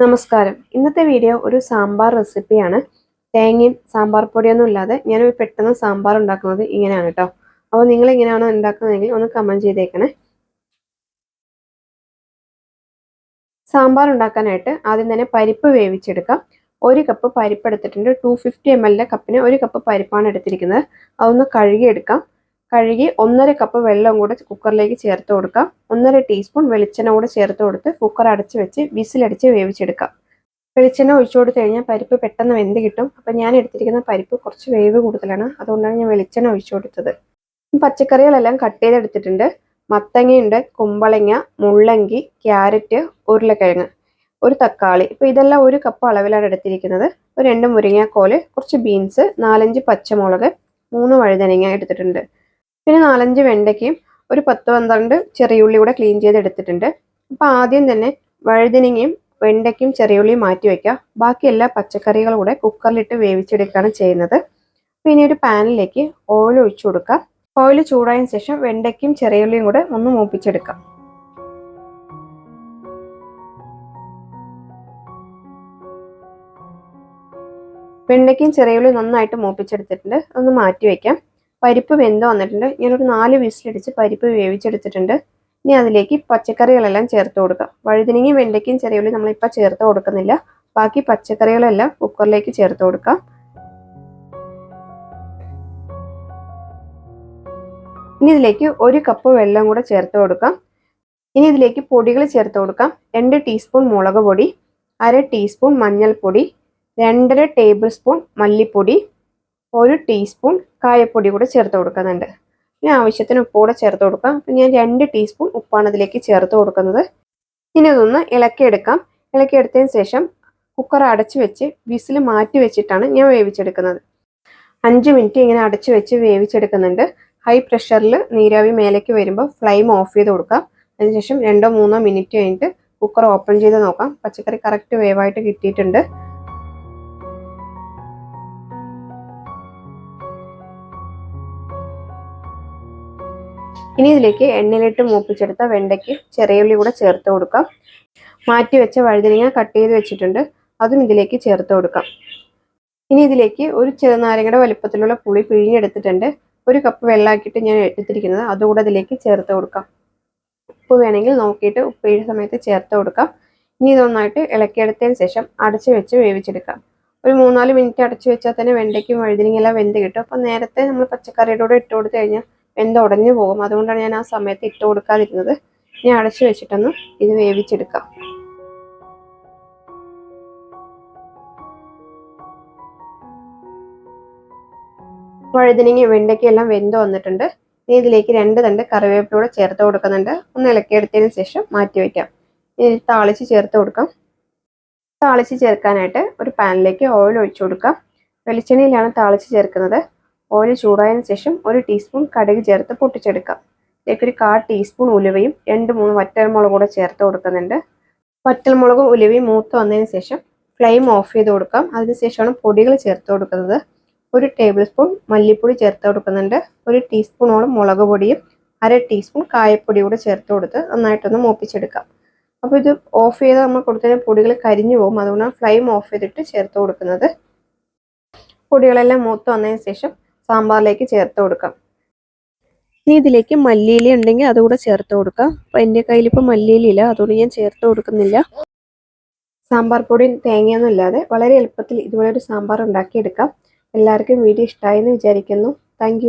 നമസ്കാരം. ഇന്നത്തെ വീഡിയോ ഒരു സാമ്പാർ റെസിപ്പിയാണ് തേങ്ങയും സാമ്പാർ പൊടിയൊന്നും ഇല്ലാതെ ഞാനൊരു പെട്ടെന്ന് സാമ്പാർ ഉണ്ടാക്കുന്നത് ഇങ്ങനെയാണ് കേട്ടോ അപ്പോൾ നിങ്ങൾ ഇങ്ങനെയാണോ ഉണ്ടാക്കുന്നതെങ്കിൽ ഒന്ന് കമന്റ് ചെയ്തേക്കണേ. സാമ്പാർ ഉണ്ടാക്കാനായിട്ട് ആദ്യം തന്നെ പരിപ്പ് വേവിച്ചെടുക്കാം. ഒരു കപ്പ് പരിപ്പ് എടുത്തിട്ടുണ്ട്. ടു ഫിഫ്റ്റി എം എല്ലിന്റെ കപ്പിന് ഒരു കപ്പ് പരിപ്പാണ് എടുത്തിരിക്കുന്നത്. അതൊന്ന് കഴുകിയെടുക്കാം. കഴുകി ഒന്നര കപ്പ് വെള്ളം കൂടെ കുക്കറിലേക്ക് ചേർത്ത് കൊടുക്കാം. ഒന്നര ടീസ്പൂൺ വെളിച്ചെണ്ണ കൂടെ ചേർത്ത് കൊടുത്ത് കുക്കർ അടച്ച് വെച്ച് വിസിലടിച്ച് വേവിച്ചെടുക്കാം. വെളിച്ചെണ്ണ ഒഴിച്ചു കൊടുത്തു കഴിഞ്ഞാൽ പരിപ്പ് പെട്ടെന്ന് വെന്ത് കിട്ടും. അപ്പം ഞാൻ എടുത്തിരിക്കുന്ന പരിപ്പ് കുറച്ച് വേവ് കൂടുതലാണ്. അതുകൊണ്ടാണ് ഞാൻ വെളിച്ചെണ്ണ ഒഴിച്ചു കൊടുത്തത്. പച്ചക്കറികളെല്ലാം കട്ട് ചെയ്തെടുത്തിട്ടുണ്ട്. മത്തങ്ങയുണ്ട് കുമ്പളങ്ങ മുള്ളങ്കി ക്യാരറ്റ് ഉരുളക്കിഴങ്ങ് ഒരു തക്കാളി. ഇപ്പോൾ ഇതെല്ലാം ഒരു കപ്പ് അളവിലാണ് എടുത്തിരിക്കുന്നത്. ഒരു രണ്ട് മുരിങ്ങാക്കോൽ കുറച്ച് ബീൻസ് നാലഞ്ച് പച്ചമുളക് മൂന്ന് വഴുതനങ്ങ എടുത്തിട്ടുണ്ട്. പിന്നെ നാലഞ്ച് വെണ്ടയ്ക്കയും ഒരു പത്ത് പന്ത്രണ്ട് ചെറിയുള്ളി കൂടെ ക്ലീൻ ചെയ്തെടുത്തിട്ടുണ്ട്. അപ്പം അപ്പോൾ ആദ്യം തന്നെ വഴുതിനങ്ങയും വെണ്ടയ്ക്കും ചെറിയുള്ളിയും മാറ്റി വയ്ക്കുക ബാക്കി എല്ലാ പച്ചക്കറികളും കൂടെ കുക്കറിലിട്ട് വേവിച്ചെടുക്കുകയാണ് ചെയ്യുന്നത്. പിന്നെ ഒരു പാനിലേക്ക് ഓയിൽ ഒഴിച്ചു കൊടുക്കാം ഓയിൽ ചൂടായതിനു ശേഷം വെണ്ടയ്ക്കും ചെറിയുള്ളിയും കൂടെ ഒന്ന് മൂപ്പിച്ചെടുക്കാം വെണ്ടയ്ക്കും ചെറിയുള്ളിയും നന്നായിട്ട് മൂപ്പിച്ചെടുത്തിട്ടുണ്ട്. ഒന്ന് മാറ്റി വയ്ക്കാം പരിപ്പ് വെന്ത് വന്നിട്ടുണ്ട്. ഞാനൊരു നാല് വിസിലടിച്ച് പരിപ്പ് വേവിച്ചെടുത്തിട്ടുണ്ട്. ഇനി അതിലേക്ക് പച്ചക്കറികളെല്ലാം ചേർത്ത് കൊടുക്കാം. വഴുതിനങ്ങയും വെണ്ടയ്ക്കും ചെറിയുള്ളി നമ്മളിപ്പോൾ ചേർത്ത് കൊടുക്കുന്നില്ല. ബാക്കി പച്ചക്കറികളെല്ലാം കുക്കറിലേക്ക് ചേർത്ത് കൊടുക്കാം. ഇനി ഇതിലേക്ക് ഒരു കപ്പ് വെള്ളം കൂടെ ചേർത്ത് കൊടുക്കാം. ഇനി ഇതിലേക്ക് പൊടികൾ ചേർത്ത് കൊടുക്കാം. രണ്ട് ടീസ്പൂൺ മുളക് പൊടി അര ടീസ്പൂൺ മഞ്ഞൾപ്പൊടി രണ്ടര ടേബിൾ സ്പൂൺ മല്ലിപ്പൊടി ഒരു ടീസ്പൂൺ കായപ്പൊടി കൂടെ ചേർത്ത് കൊടുക്കുന്നുണ്ട്. ഇനി ആവശ്യത്തിന് ഉപ്പ് കൂടെ ചേർത്ത് കൊടുക്കാം. അപ്പം ഞാൻ രണ്ട് ടീസ്പൂൺ ഉപ്പാണ് അതിലേക്ക് ചേർത്ത് കൊടുക്കുന്നത്. ഇനി ഇതൊന്ന് ഇളക്കിയെടുക്കാം. ഇളക്കിയെടുത്തതിന് ശേഷം കുക്കർ അടച്ചു വെച്ച് വിസിൽ മാറ്റി വെച്ചിട്ടാണ് ഞാൻ വേവിച്ചെടുക്കുന്നത്. അഞ്ച് മിനിറ്റ് ഇങ്ങനെ അടച്ചു വെച്ച് വേവിച്ചെടുക്കുന്നുണ്ട്. ഹൈ പ്രഷറിൽ നീരാവി മേലേക്ക് വരുമ്പോൾ ഫ്ലെയിം ഓഫ് ചെയ്ത് കൊടുക്കാം. അതിനുശേഷം രണ്ടോ മൂന്നോ മിനിറ്റ് കഴിഞ്ഞിട്ട് കുക്കർ ഓപ്പൺ ചെയ്ത് നോക്കാം. പച്ചക്കറി കറക്റ്റ് വേവായിട്ട് കിട്ടിയിട്ടുണ്ട്. ഇനി ഇതിലേക്ക് എണ്ണയിലിട്ട് മൂപ്പിച്ചെടുത്ത വെണ്ടയ്ക്ക് ചെറിയുള്ളി കൂടെ ചേർത്ത് കൊടുക്കാം. മാറ്റി വെച്ച വഴുതനങ്ങ കട്ട് ചെയ്ത് വെച്ചിട്ടുണ്ട്. അതും ഇതിലേക്ക് ചേർത്ത് കൊടുക്കാം. ഇനി ഇതിലേക്ക് ഒരു ചെറുനാരങ്ങയുടെ വലുപ്പത്തിലുള്ള പുളി പിഴിഞ്ഞെടുത്തിട്ടുണ്ട്. ഒരു കപ്പ് വെള്ളമാക്കിയിട്ട് ഞാൻ എടുത്തിരിക്കുന്നത്. അതുകൂടെ ഇതിലേക്ക് ചേർത്ത് കൊടുക്കാം. ഉപ്പ് വേണമെങ്കിൽ നോക്കിയിട്ട് ഉപ്പ് സമയത്ത് ചേർത്ത് കൊടുക്കാം. ഇനി ഇതൊന്നായിട്ട് ഇളക്കിയെടുത്തതിന് ശേഷം അടച്ച് വെച്ച് വേവിച്ചെടുക്കാം. ഒരു മൂന്നാൽ മിനിറ്റ് അടച്ചു വെച്ചാൽ തന്നെ വെണ്ടയ്ക്കും വഴുതിനെല്ലാം വെന്ത് കിട്ടും. അപ്പം നേരത്തെ നമ്മൾ പച്ചക്കറിയുടെ കൂടെ ഇട്ട് കൊടുത്തു കഴിഞ്ഞാൽ വെന്ത് ഉടഞ്ഞു പോകും. അതുകൊണ്ടാണ് ഞാൻ ആ സമയത്ത് ഇട്ട് കൊടുക്കാതിരുന്നത്. ഇനി അടച്ചു വെച്ചിട്ടൊന്ന് ഇത് വേവിച്ചെടുക്കാം. വഴുതനങ്ങയും വെണ്ടയ്ക്ക എല്ലാം വെന്ത് വന്നിട്ടുണ്ട്. ഇനി ഇതിലേക്ക് രണ്ട് തണ്ട് കറിവേപ്പിലൂടെ ചേർത്ത് കൊടുക്കുന്നുണ്ട്. ഒന്ന് ഇളക്കിയെടുത്തതിന് ശേഷം മാറ്റി വയ്ക്കാം ഇനി താളിച്ച് ചേർത്ത് കൊടുക്കാം. താളിച്ച് ചേർക്കാനായിട്ട് ഒരു പാനിലേക്ക് ഓയിൽ ഒഴിച്ചു കൊടുക്കാം. വെളിച്ചെണ്ണയിലാണ് താളിച്ച് ചേർക്കുന്നത്. ഓയിൽ ചൂടായതിനു ശേഷം ഒരു ടീസ്പൂൺ കടുക് ചേർത്ത് പൊട്ടിച്ചെടുക്കാം. ഇതിലേക്ക് ഒരു കാ ടീസ്പൂൺ ഉലുവയും രണ്ട് മൂന്ന് വറ്റൽമുളക് കൂടെ ചേർത്ത് കൊടുക്കുന്നുണ്ട്. വറ്റൽമുളകും ഉലുവയും മൂത്ത് വന്നതിന് ശേഷം ഫ്ലെയിം ഓഫ് ചെയ്ത് കൊടുക്കാം. അതിനുശേഷമാണ് പൊടികൾ ചേർത്ത് കൊടുക്കുന്നത്. ഒരു ടേബിൾ സ്പൂൺ മല്ലിപ്പൊടി ചേർത്ത് കൊടുക്കുന്നുണ്ട്. ഒരു ടീസ്പൂണോളം മുളക് പൊടിയും അര ടീസ്പൂൺ കായപ്പൊടി കൂടെ ചേർത്ത് കൊടുത്ത് നന്നായിട്ടൊന്ന് മൂപ്പിച്ചെടുക്കാം. അപ്പോൾ ഇത് ഓഫ് ചെയ്ത് നമ്മൾ കൊടുത്തതിന് പൊടികൾ കരിഞ്ഞു പോകും. അതുകൊണ്ടാണ് ഫ്ലെയിം ഓഫ് ചെയ്തിട്ട് ചേർത്ത് കൊടുക്കുന്നത്. പൊടികളെല്ലാം മൂത്ത് വന്നതിന് ശേഷം സാമ്പാറിലേക്ക് ചേർത്ത് കൊടുക്കാം. ഇനി ഇതിലേക്ക് മല്ലിയില ഉണ്ടെങ്കിൽ അതുകൂടെ ചേർത്ത് കൊടുക്കാം. അപ്പോൾ എന്റെ കയ്യിൽ ഇപ്പോൾ മല്ലിയിലില്ല അതുകൊണ്ട് ഞാൻ ചേർത്ത് കൊടുക്കുന്നില്ല. സാമ്പാർ പൊടി തേങ്ങയൊന്നും ഇല്ലാതെ വളരെ എളുപ്പത്തിൽ ഇതുപോലെ ഒരു സാമ്പാർ ഉണ്ടാക്കിയെടുക്കാം. എല്ലാവർക്കും വീഡിയോ ഇഷ്ടമായി എന്ന് വിചാരിക്കുന്നു. താങ്ക്